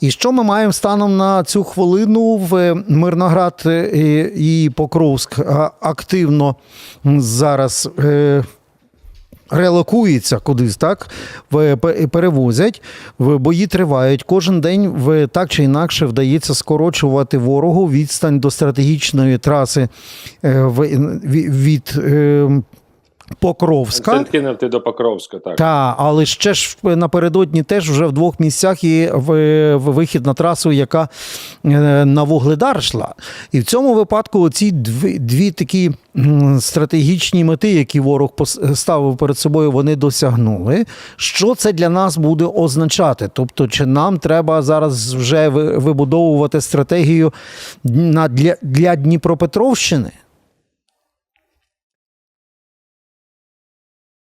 І що ми маємо станом на цю хвилину в Мирноград е, і Покровськ активно зараз е, релокується кудись, так? Перевозять, бої тривають. Кожен день в так чи інакше вдається скорочувати ворогу відстань до стратегічної траси е, від Покровська. Ти до Покровська, так. Та, але ще ж напередодні теж вже в двох місцях є в- в- вихід на трасу, яка е, на Вугледар йшла. І в цьому випадку ці дві, дві такі стратегічні мети, які ворог пос- ставив перед собою, вони досягнули. Що це для нас буде означати? Тобто, чи нам треба зараз вже вибудовувати стратегію на, для, для Дніпропетровщини?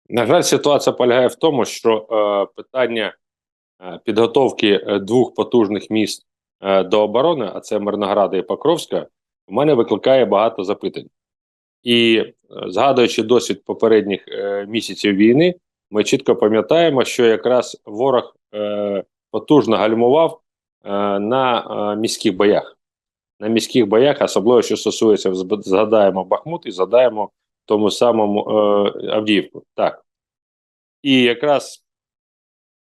На жаль, ситуація полягає в тому, що е, питання е, підготовки е, двох потужних міст е, до оборони, а це Мирнограда і Покровська, у мене викликає багато запитань. І е, згадуючи досвід попередніх е, місяців війни, ми чітко пам'ятаємо, що якраз ворог е, потужно гальмував е, на е, міських боях. На міських боях, особливо що стосується, згадаємо Бахмут і згадаємо тому самому е, Авдіївку. Так. І якраз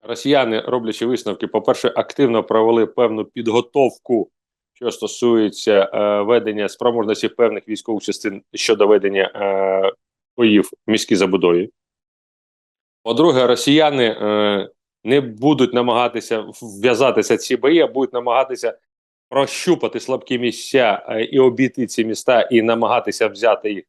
росіяни, роблячи висновки, по-перше, активно провели певну підготовку, що стосується е, ведення спроможності певних військових частин щодо ведення е, боїв в міській забудові. По-друге, росіяни е, не будуть намагатися вв'язатися ці бої, а будуть намагатися прощупати слабкі місця е, і обійти ці міста, і намагатися взяти їх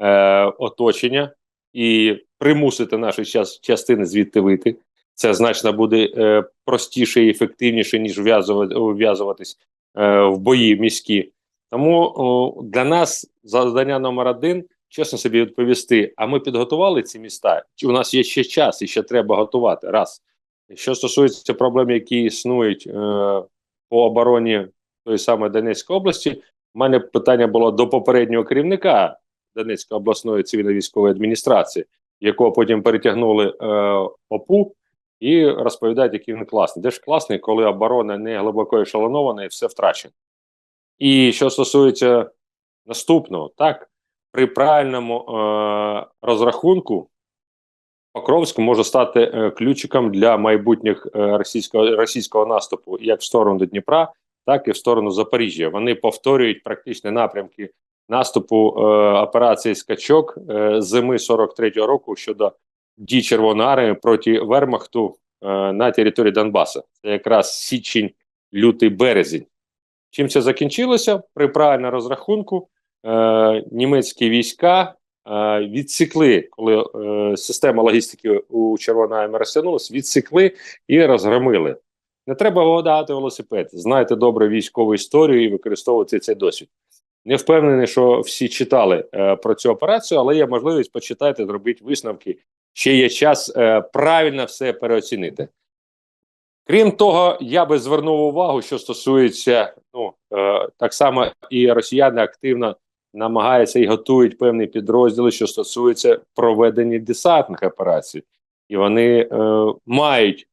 е, оточення і примусити наші час, частини звідти вийти. Це значно буде е, простіше і ефективніше, ніж вв'язувати, вв'язуватись е, в бої міські. Тому о, для нас завдання номер один чесно собі відповісти: а ми підготували ці міста? Чи у нас є ще час і ще треба готувати? Раз. Що стосується проблем, які існують е, по обороні тої самої Донецької області, у мене питання було до попереднього керівника Донецької обласної цивільно-військової адміністрації, якого потім перетягнули е, ОПУ, і розповідають, який він класний. Де ж класний, коли оборона не глибоко ешелонована і все втрачено. І що стосується наступного, так, при правильному е, розрахунку Покровськ може стати е, ключиком для майбутніх е, російського, російського наступу як в сторону Дніпра, так і в сторону Запоріжжя. Вони повторюють практичні напрямки наступу е, операції Скачок е, зими 43-го року щодо дій Червоної армії проти Вермахту е, на території Донбасу. Це якраз січень, лютий, березень. Чим це закінчилося? При правильному розрахунку е, німецькі війська е, відсікли, коли е, система логістики у Червоної армії розтягнулася, відсікли і розгромили. Не треба вгадати велосипед. Знайте добре військову історію і використовуйте цей досвід. Не впевнений, що всі читали е, про цю операцію, але є можливість почитати, зробити висновки. Ще є час е, правильно все переоцінити. Крім того, я би звернув увагу, що стосується ну е, так само і росіяни активно намагаються і готують певні підрозділи, що стосується проведення десантних операцій, і вони е, мають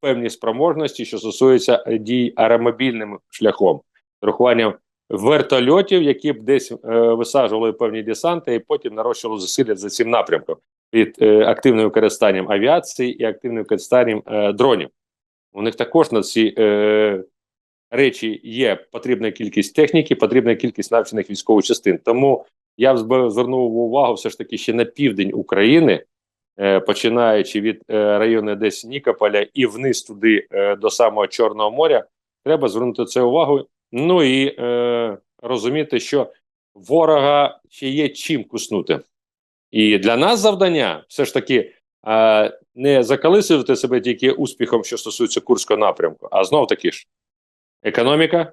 певні спроможності, що стосується дій аеромобільним шляхом, з урахуванням вертольотів, які б десь е, висаджували певні десанти, і потім нарощували зусилля за цим напрямком від е, активним використанням авіації і активним використанням е, дронів. У них також на ці е, речі є потрібна кількість техніки, потрібна кількість навчених військових частин. Тому я б звернув увагу все ж таки ще на південь України, е, починаючи від е, району десь Нікополя і вниз туди е, до самого Чорного моря, треба звернути це увагу. Ну і е, розуміти, що ворога ще є чим куснути. І для нас завдання все ж таки е, не закалисувати себе тільки успіхом, що стосується Курського напрямку, а знов таки ж економіка,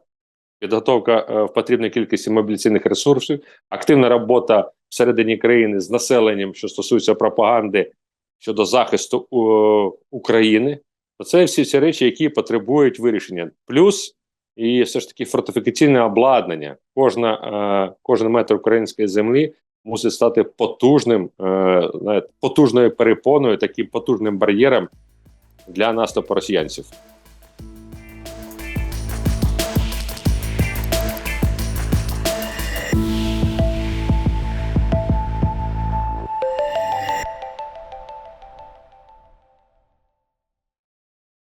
підготовка е, в потрібній кількості мобілізаційних ресурсів, активна робота всередині країни з населенням, що стосується пропаганди щодо захисту е, України. Це всі ці речі, які потребують вирішення. Плюс і все ж таки фортифікаційне обладнання. Кожна, е, кожен метр української землі мусить стати потужним, е, потужною перепоною, таким потужним бар'єром для наступу росіянців.